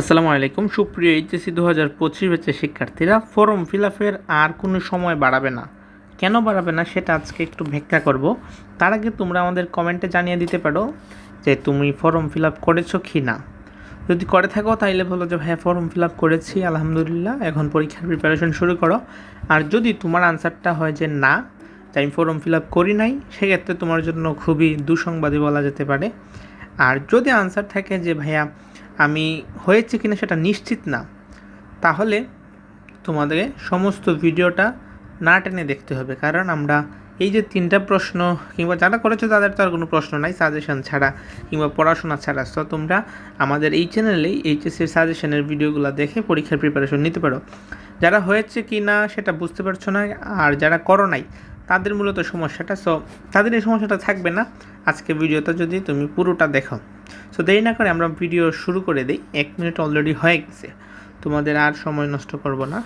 আসসালামু আলাইকুম। সুপ্রিয় এইচএসসি দু হাজার পঁচিশ ব্যাচের শিক্ষার্থীরা, ফর্ম ফিল আপের আর কোনো সময় বাড়াবে না। কেন বাড়াবে না সেটা আজকে একটু ব্যাখ্যা করব। তার আগে তোমরা আমাদের কমেন্টে জানিয়ে দিতে পারো যে তুমি ফর্ম ফিল আপ করেছ কি না। যদি করে থাকো তাইলে বলো যে হ্যাঁ ফর্ম ফিল আপ করেছি, আলহামদুলিল্লাহ, এখন পরীক্ষার প্রিপারেশন শুরু করো। আর যদি তোমার আনসারটা হয় যে, না, যে আমি ফর্ম ফিল আপ করি নাই, সেক্ষেত্রে তোমার জন্য খুবই দুঃসংবাদী বলা যেতে পারে। আর যদি আনসার থাকে যে, ভাইয়া আমি হয়েছে কিনা সেটা নিশ্চিত না। তাহলে তোমাদের সমস্ত ভিডিওটা না টেনে দেখতে হবে। কারণ আমরা এই যে তিনটা প্রশ্ন কিংবা যারা করেছ তাদের তো আর কোনো প্রশ্ন নাই সাজেশন ছাড়া কিংবা পড়াশোনা ছাড়া। তো তোমরা আমাদের এই চ্যানেলেই এইচএসসির সাজেশনের ভিডিওগুলো দেখে পরীক্ষার প্রিপারেশন নিতে পারো। যারা হয়েছে কি না সেটা বুঝতে পারছ না, আর যারা করো নাই, তাদের মূলত সমস্যাটা। সো তাদের এই সমস্যাটা থাকবে না। আজকে ভিডিওটা যদি তুমি পুরোটা দেখো। সো দেরি না করে আমরা ভিডিও শুরু করে দিই। এক মিনিট অলরেডি হয়ে গেছে। তোমাদের আর সময় নষ্ট করব না।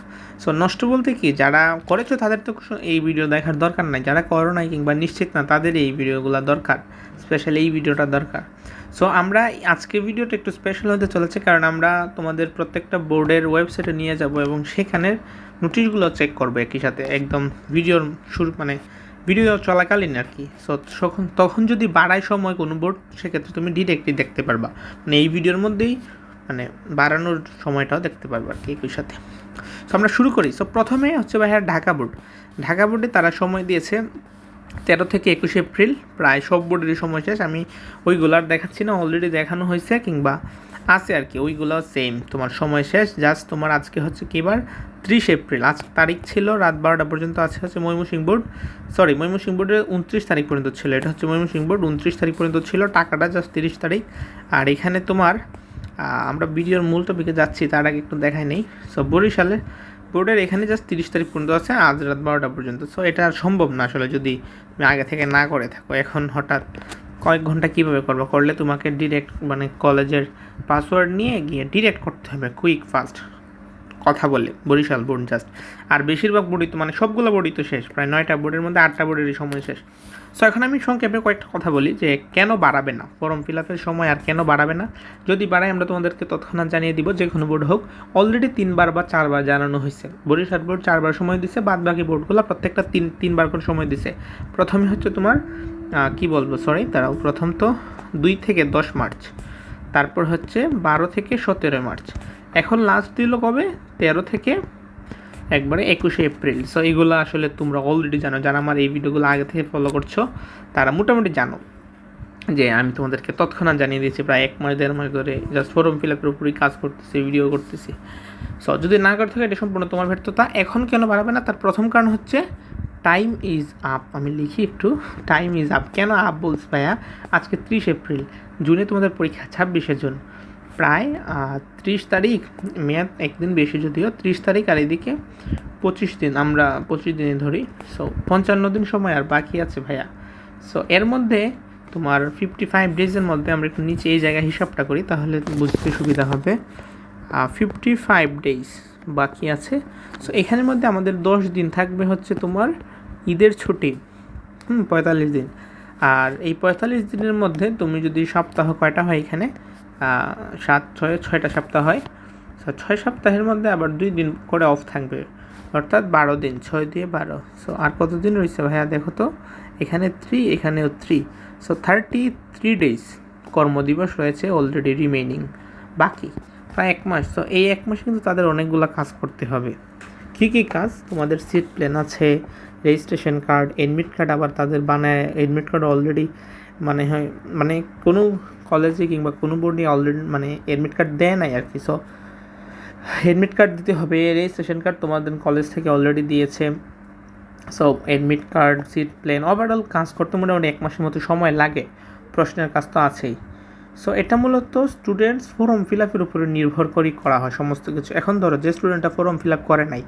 সো নষ্ট বলতে কি? যারা করেছ তাদের তো এই ভিডিও দেখার দরকার নাই। যারা করো নাই কিংবা নিশ্চিত না, তাদের এই ভিডিওগুলো দরকার। স্পেশালি এই ভিডিওটা দরকার। সো আমরা আজকে ভিডিওটা একটু স্পেশাল হতে চলেছে কারণ আমরা তোমাদের প্রত্যেকটা বোর্ডের ওয়েবসাইটে নিয়ে যাব এবং সেখানের নোটিশগুলো চেক করব একই সাথে। একদম ভিডিওর শুরু মানে ভিডিও চলাকালীন আর কি। সো তখন তখন যদি বাড়ায় সময় কোনো বোর্ড সেক্ষেত্রে তুমি ডিরেক্টলি দেখতে পারবা। মানে এই ভিডিওর মধ্যেই মানে বাড়ানোর সময়টাও দেখতে পারব আর কি একই সাথে। সো আমরা শুরু করি। সো প্রথমে হচ্ছে ভাইয়া ঢাকা বোর্ড ঢাকা বোর্ডে তারা সময় দিয়েছে তেরো থেকে একুশে এপ্রিল। প্রায় সব বোর্ডেরই সময় শেষ। আমি ওইগুলো আর দেখাচ্ছি না। অলরেডি দেখানো হয়েছে কিংবা আছে আর কি, ওইগুলো সেম তোমার সময় শেষ জাস্ট তোমার আজকে হচ্ছে কিবার ত্রিশ এপ্রিল। আজ তারিখ ছিল রাত বারোটা পর্যন্ত আছে হচ্ছে ময়মনসিংহ বোর্ড সরি ময়মনসিংহ বোর্ডের উনত্রিশ তারিখ পর্যন্ত ছিল। এটা হচ্ছে ময়মনসিংহ বোর্ড উনত্রিশ তারিখ পর্যন্ত ছিল, টাকাটা জাস্ট তিরিশ তারিখ। আর এখানে তোমার আমরা ভিডিওর মূল টপিকে যাচ্ছি, তার আগে একটু দেখাই নেই। সো বরিশালে বোর্ডের এখানে জাস্ট তিরিশ তারিখ পর্যন্ত আছে, আজ রাত বারোটা পর্যন্ত। সো এটা সম্ভব না আসলে যদি তুমি আগে থেকে না করে থাকো। এখন হঠাৎ কয়েক ঘণ্টা কীভাবে করব? করলে তোমাকে ডিরেক্ট মানে কলেজের পাসওয়ার্ড নিয়ে গিয়ে ডিরেক্ট করতে হবে কুইক ফাস্ট কথা বলে, বরিশাল বোর্ড জাস্ট আর বেশিরভাগ বোর্ডই তো মানে সবগুলো বোর্ডই তো শেষ, প্রায় নয়টা বোর্ডের মধ্যে আটটা বোর্ডেরই সময় শেষ। সো এখন আমি সংক্ষেপে কয়েকটা কথা বলি যে কেন বাড়াবে না? ফর্ম ফিল আপের সময় আর কেন বাড়াবে না? যদি বাড়ায়, আমরা তোমাদেরকে তৎক্ষণাৎ জানিয়ে দিব যে কোনো বোর্ড হোক অলরেডি তিনবার বা চারবার জানানো হয়েছে। বরিশাল বোর্ড চারবার সময় দিছে বাদ বাকি বোর্ডগুলো প্রত্যেকটা তিন, তিনবার করে সময় দিছে। প্রথমে হচ্ছে তোমার কি বলব সরি তারাও প্রথম তো দুই থেকে দশ মার্চ, তারপর হচ্ছে বারো থেকে সতেরো মার্চ। এখন লাস্ট দিল কবে? তেরো থেকে একবারে একুশে এপ্রিল। সো এইগুলো আসলে তোমরা অলরেডি জানো। যারা আমার এই ভিডিওগুলো আগে থেকে ফলো করছ, তারা মোটামুটি জানো যে আমি তোমাদেরকে তৎক্ষণাৎ জানিয়ে দিয়েছি, প্রায় এক মাস, দেড় মাস ধরে জাস্ট ফর্ম ফিল আপের উপরই কাজ করতেছি ভিডিও করতেছি। সো যদি না করে থাকে, এটা সম্পূর্ণ তোমার ব্যর্থতা। এখন কেন বাড়াবে না? তার প্রথম কারণ হচ্ছে টাইম ইজ আপ আমি লিখি একটু টাইম ইজ আপ কেন আপ বলছি ভাইয়া? আজকে ত্রিশ এপ্রিল, জুনে তোমাদের পরীক্ষা, ছাব্বিশে জুন। প্রায় ত্রিশ তারিখ, মেয়াদ একদিন বেশি যদিও, ত্রিশ তারিখ আর এদিকে পঁচিশ দিন, আমরা পঁচিশ দিনে ধরি। সো পঞ্চান্ন দিন সময় আর বাকি আছে ভাইয়া। সো এর মধ্যে তোমার ফিফটি ফাইভ ডেজের মধ্যে আমরা একটু নিচে এই জায়গায় হিসাবটা করি, তাহলে বুঝতে সুবিধা হবে। ফিফটি ফাইভ ডেজ বাকি আছে। সো এখানের মধ্যে আমাদের দশ দিন থাকবে হচ্ছে তোমার ঈদের ছুটি। হুম, পঁয়তাল্লিশ দিন। আর এই পঁয়তাল্লিশ দিনের মধ্যে তুমি যদি সপ্তাহ কয়টা হয় এখানে? সাত, ছয়, ছয়টা সপ্তাহ হয়। সো ছয় সপ্তাহের মধ্যে আবার দুই দিন করে অফ থাকবে। অর্থাৎ বারো দিন, ছয় দিয়ে বারো। সো আর কত দিন রয়েছে ভাইয়া দেখো তো? এখানে থ্রি এখানেও three so thirty three days কর্মদিবস রয়েছে অলরেডি রিমেইনিং বাকি প্রায় এক মাস। তো এই এক মাসে কিন্তু তাদের অনেকগুলো কাজ করতে হবে। কী কী কাজ? তোমাদের সিট প্ল্যান আছে রেজিস্ট্রেশন কার্ড এডমিট কার্ড আবার তাদের বানায় এডমিট কার্ড অলরেডি মানে হয় মানে কোনো কলেজে কিংবা কোনো বোর্ডে অলরেডি মানে অ্যাডমিট কার্ড দেয় নাই আর কি সো অ্যাডমিট কার্ড দিতে হবে রেজিস্ট্রেশন কার্ড তোমাদের কলেজ থেকে অলরেডি দিয়েছে so admit card seat plan overall কাজ করতে মোটামুটি এক মাসের মতো সময় লাগে, প্রশ্নের কাজ তো আছেই। সো এটা মূলত স্টুডেন্টস ফর্ম ফিল আপের উপরে নির্ভর করেই করা হয় সমস্ত কিছু। এখন ধরো, যে স্টুডেন্টটা ফর্ম ফিল আপ করে নাই,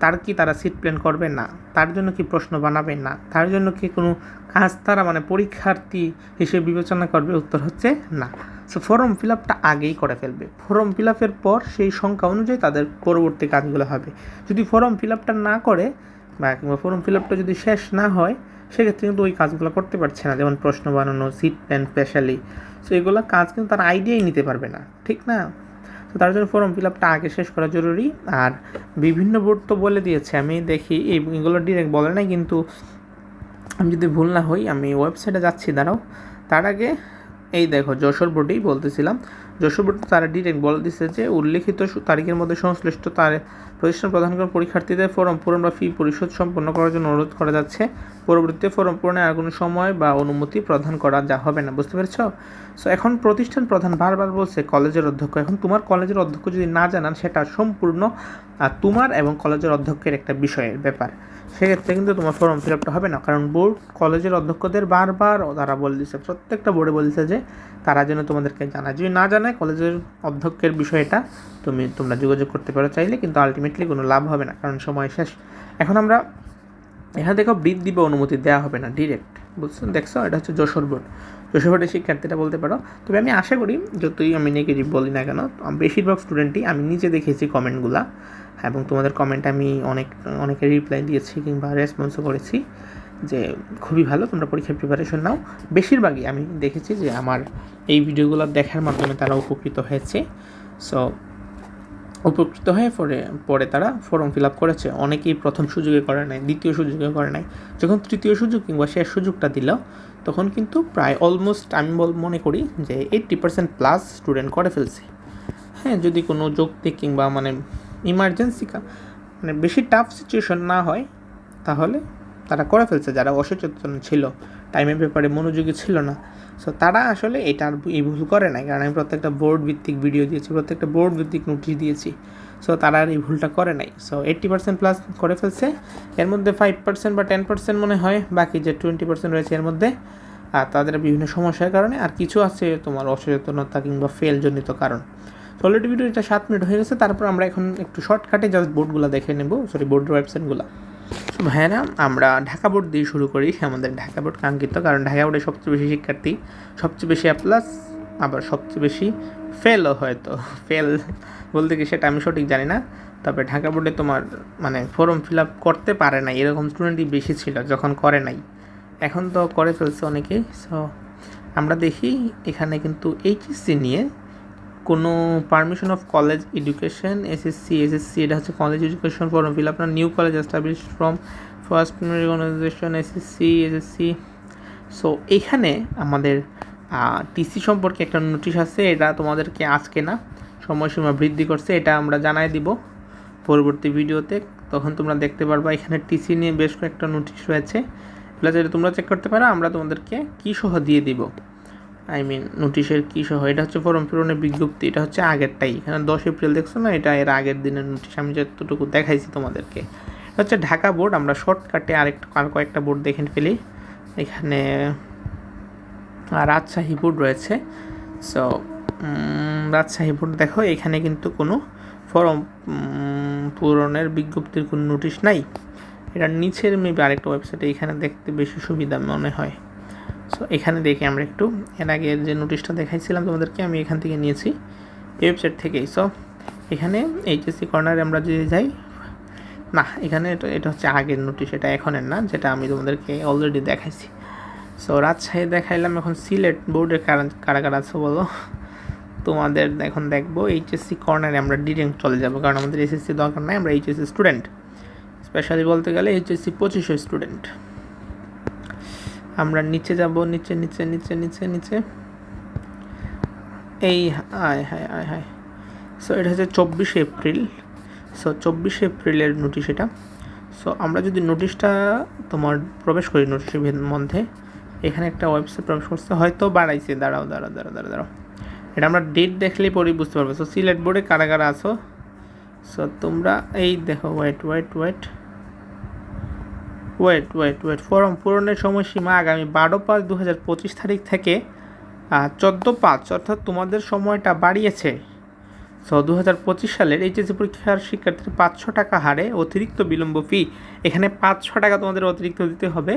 তার কি তারা সিট প্ল্যান করবে না? তার জন্য কি প্রশ্ন বানাবে না? তার জন্য কি কোনো কাজ তারা মানে পরীক্ষার্থী হিসেবে বিবেচনা করবে? উত্তর হচ্ছে না। সো ফর্ম ফিল আপটা আগেই করে ফেলবে। ফর্ম ফিল আপের পর সেই সংখ্যা অনুযায়ী তাদের পরবর্তী কাজগুলো হবে। যদি ফর্ম ফিল আপটা না করে বা কিংবা ফর্ম ফিল আপটা যদি শেষ না হয়, সেক্ষেত্রে কিন্তু ওই কাজগুলো করতে পারছে না। যেমন প্রশ্ন বানানো সিট প্ল্যান স্পেশালি সো এগুলো কাজ কিন্তু তার আইডিয়াই নিতে পারবে না, ঠিক না? তো তার জন্য ফর্ম ফিল আপটা আগে শেষ করা জরুরি। আর বিভিন্ন বোর্ড তো বলে দিয়েছে, আমি দেখি এইগুলো ডিরেক্ট বলে নাই, কিন্তু আমি যদি ভুল না হই, আমি ওয়েবসাইটে যাচ্ছি, দাঁড়াও। তার আগে, এই দেখো, যশোর বোর্ডেই বলতেছিলাম। যশোর তারা ডিরেক্ট বলে দিচ্ছে যে উল্লেখিত তারিখের মধ্যে সংশ্লিষ্ট তার প্রতিষ্ঠান প্রদান করা পরীক্ষার্থীদের ফর্ম পূরণ বা ফি পরিশোধ সম্পন্ন করার জন্য অনুরোধ করা যাচ্ছে। পরবর্তীতে ফর্ম পূরণে আর কোনো সময় বা অনুমতি প্রদান করা যা হবে না। বুঝতে পেরেছ? সো এখন প্রতিষ্ঠান প্রধান বারবার বলছে কলেজের অধ্যক্ষ। এখন তোমার কলেজের অধ্যক্ষ যদি না জানান, সেটা সম্পূর্ণ তোমার এবং কলেজের অধ্যক্ষের একটা বিষয়ের ব্যাপার। সেক্ষেত্রে কিন্তু তোমার ফর্ম ফিল আপটা হবে না। কারণ বোর্ড কলেজের অধ্যক্ষদের বারবার তারা বলে দিচ্ছে প্রত্যেকটা বোর্ডে বলছে যে তারা যেন তোমাদেরকে জানায়। যদি না জানায় কলেজের অধ্যক্ষের বিষয়টা তুমি, তোমরা যোগাযোগ করতে পারো চাইলে, কিন্তু আলটিমেটলি কোনো লাভ হবে না, কারণ সময় শেষ। এখন আমরা, এখানে দেখো বৃদ্ধি বা অনুমতি দেওয়া হবে না ডিরেক্ট বুঝছ? দেখছ? এটা হচ্ছে যশোর বোর্ড। যশোর বোর্ডের শিক্ষার্থীরা বলতে পারো। তবে আমি আশা করি যতই আমি নেগেটিভ বলি না কেন বেশিরভাগ স্টুডেন্টই আমি নিজে দেখেছি কমেন্টগুলা এবং তোমাদের কমেন্ট আমি অনেক, অনেকে রিপ্লাই দিয়েছি কিংবা রেসপন্সও করেছি যে খুবই ভালো, তোমরা পরীক্ষার প্রিপারেশন নাও। বেশিরভাগই আমি দেখেছি যে আমার এই ভিডিওগুলো দেখার মাধ্যমে তারা উপকৃত হয়েছে। সো উপকৃত হয়ে পরে পরে তারা ফর্ম ফিল আপ করেছে। অনেকেই প্রথম সুযোগে করে নাই, দ্বিতীয় সুযোগে করে নাই। যখন তৃতীয় সুযোগ কিংবা শেষ সুযোগটা দিল, তখন কিন্তু প্রায় অলমোস্ট আমি মনে করি যে এইট্টি পার্সেন্ট প্লাস স্টুডেন্ট করে ফেলছে। হ্যাঁ যদি কোনো যৌক্তিক কিংবা মানে ইমার্জেন্সি মানে বেশি টাফ সিচুয়েশন না হয়, তাহলে তারা করে ফেলছে। যারা অসচেতন ছিল টাইমের ব্যাপারে মনোযোগী ছিল না। সো তারা আসলে এটা এই ভুল করে নাই। কারণ আমি প্রত্যেকটা বোর্ড ভিত্তিক ভিডিও দিয়েছি, প্রত্যেকটা বোর্ড ভিত্তিক নোটিশ দিয়েছি। সো তারা আর এই ভুলটা করে নাই। সো এইট্টি পার্সেন্ট প্লাস করে ফেলছে। এর মধ্যে ফাইভ পার্সেন্ট বা টেন পার্সেন্ট মনে হয়, বাকি যে টোয়েন্টি পার্সেন্ট রয়েছে এর মধ্যে, আর তাদের বিভিন্ন সমস্যার কারণে আর কিছু আছে তোমার অসচেতনতা কিংবা ফেলজনিত কারণ। তো অলরেডি ভিডিও এটা সাত মিনিট হয়ে গেছে। তারপর আমরা এখন একটু শর্টকাটে জাস্ট বোর্ডগুলো দেখে নেব। সরি বোর্ডের ওয়েবসাইটগুলো ভাইয়েরা, আমরা ঢাকা বোর্ড দিয়ে শুরু করি আমাদের ঢাকা বোর্ড কাঙ্ক্ষিত, কারণ ঢাকা বোর্ডে সবচেয়ে বেশি শিক্ষার্থী, সবচেয়ে বেশি প্লাস আবার সবচেয়ে বেশি ফেলও হয়তো। ফেল বলতে কি সেটা আমি সঠিক জানি না, তবে ঢাকা বোর্ডে তোমার মানে ফর্ম ফিল আপ করতে পারে নাই, এরকম স্টুডেন্টই বেশি ছিল, যখন করে নাই। এখন তো করে ফেলছে অনেকেই সো আমরা দেখি এখানে কিন্তু এইচএসসি নিয়ে কোনো permission of college education SSC SSC এটা হচ্ছে কলেজ এডুকেশন ফর্ম ফিল আপনার new college establish from first organisation SSC SSC so এখানে আমাদের টিসি সম্পর্কে একটা নোটিশ আছে, এটা তোমাদেরকে আজকে না সময়সীমা বৃদ্ধি করছে, এটা আমরা জানাই দিব পরবর্তী ভিডিওতে। তখন তোমরা দেখতে পারবা, এখানে টিসি নিয়ে বেশ কয়েকটা নোটিশ রয়েছে। এগুলো যেটা তোমরা চেক করতে পারো, আমরা তোমাদেরকে কী সহ দিয়ে দিব। আই মিন নোটিশের কী সহ? এটা হচ্ছে ফর্ম পূরণের বিজ্ঞপ্তি, এটা হচ্ছে আগেরটাই। এখানে দশ এপ্রিল, দেখছ না? এটা এর আগের দিনের নোটিশ আমি যতটুকু দেখাইছি তোমাদেরকে। এটা হচ্ছে ঢাকা বোর্ড, আমরা শর্টকাটে আরেকটা আর কয়েকটা বোর্ড দেখে ফেলি। এখানে রাজশাহী বোর্ড রয়েছে। সো রাজশাহী বোর্ড দেখো, এখানে কিন্তু কোনো ফর্ম পূরণের বিজ্ঞপ্তির কোনো নোটিশ নাই। এটার নিচের মেবি আরেকটা ওয়েবসাইটে এখানে দেখতে বেশি সুবিধা মনে হয়। সো এখানে দেখি আমরা একটু। এর আগে যে নোটিশটা দেখাইছিলাম তোমাদেরকে, আমি এখান থেকে নিয়েছি। এই ওয়েবসাইট থেকেই। সো এখানে এইচএসসি কর্নারে আমরা যদি যাই, না, এখানে এটা হচ্ছে আগের নোটিশ এটা এখনের না, যেটা আমি তোমাদেরকে অলরেডি দেখাইছি। সো রাজশাহী দেখাইলাম এখন সিলেট বোর্ডের কারা কারা কারা আছে বলো। তোমাদের এখন দেখব এইচএসসি কর্নারে আমরা ডিরেক্ট চলে যাব, কারণ আমাদের এসএসসি দরকার নাই, আমরা এইচএসসি স্টুডেন্ট স্পেশালি বলতে গেলে এইচএসসি পঁচিশশো স্টুডেন্ট আমরা নিচে যাব, নিচে নিচে নিচে নিচে নিচে। এই, আয়, হায় আয়, হায়। সো এটা হচ্ছে চব্বিশে এপ্রিল। সো চব্বিশে এপ্রিলের নোটিশ এটা। সো আমরা যদি নোটিশটা তোমার প্রবেশ করি নোটিশের মধ্যে, এখানে একটা ওয়েবসাইট প্রবেশ করছে, হয়তো বাড়াইছে। দাঁড়াও দাঁড়াও দাঁড়াও দাঁড়াও দাঁড়াও। এটা আমরা ডেট দেখলেই পরেই বুঝতে পারব। সো সিলেট বোর্ডে কারা কারা আছো? সো তোমরা, এই দেখো wait wait wait wait wait wait form পূরণের সময়সীমা আগামী বারো পাঁচ দু হাজার পঁচিশ তারিখ থেকে চোদ্দ পাঁচ, অর্থাৎ তোমাদের সময়টা বাড়িয়েছে। সো দু হাজার পঁচিশ সালের এইচএসসি পরীক্ষার শিক্ষার্থীর পাঁচশো টাকা হারে অতিরিক্ত বিলম্ব ফি এখানে পাঁচশো টাকা তোমাদের অতিরিক্ত দিতে হবে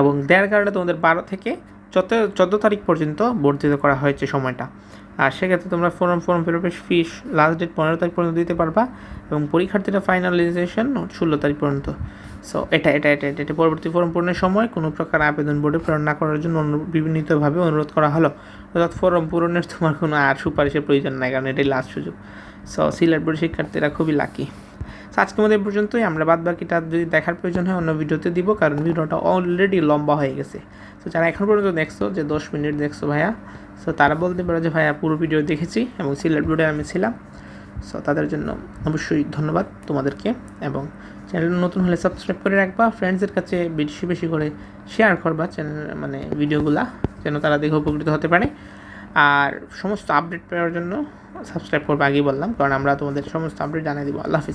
এবং দেওয়ার কারণে তোমাদের বারো থেকে চোদ্দ, চোদ্দ তারিখ পর্যন্ত বর্ধিত করা হয়েছে সময়টা। আর সেক্ষেত্রে তোমরা ফর্ম ফর্ম ফিলাপের ফিস লাস্ট ডেট পনেরো তারিখ পর্যন্ত দিতে পারবা এবং পরীক্ষার্থীরা ফাইনালাইজেশন ষোলো তারিখ পর্যন্ত। সো এটা এটা এটা এটা এটা পরবর্তী ফর্ম পূরণের সময় কোনো প্রকার আবেদন বোর্ডে প্রেরণ না করার জন্য বিভিন্নভাবে অনুরোধ করা হলো। অর্থাৎ ফর্ম পূরণের তোমার কোনো আর সুপারিশের প্রয়োজন নাই, কারণ এটাই লাস্ট সুযোগ। সো সিলেটপুরের শিক্ষার্থীরা খুবই লাকি সো আজকে এই পর্যন্তই। আমরা বাদ বাকিটা যদি দেখার প্রয়োজন হয় অন্য ভিডিওতে দিব, কারণ ভিডিওটা অলরেডি লম্বা হয়ে গেছে। তো যারা এখন পর্যন্ত দেখছ যে দশ মিনিট দেখছ ভাইয়া সো তারা বলতে পারো যে, ভাইয়া, পুরো ভিডিও দেখেছি এবং সিলেট বোর্ডে আমি ছিলাম। সো তাদের জন্য অবশ্যই ধন্যবাদ তোমাদেরকে এবং চ্যানেল নতুন হলে সাবস্ক্রাইব করে রাখবা। ফ্রেন্ডসের কাছে বেশি বেশি করে শেয়ার করবা চ্যানেল মানে ভিডিওগুলা যেন তারা দেখে উপকৃত হতে পারে। আর সমস্ত আপডেট পাওয়ার জন্য সাবস্ক্রাইব করবা, আগেই বললাম, কারণ আমরা তোমাদের সমস্ত আপডেট জানিয়ে দিব। আল্লাহ হাফিজ।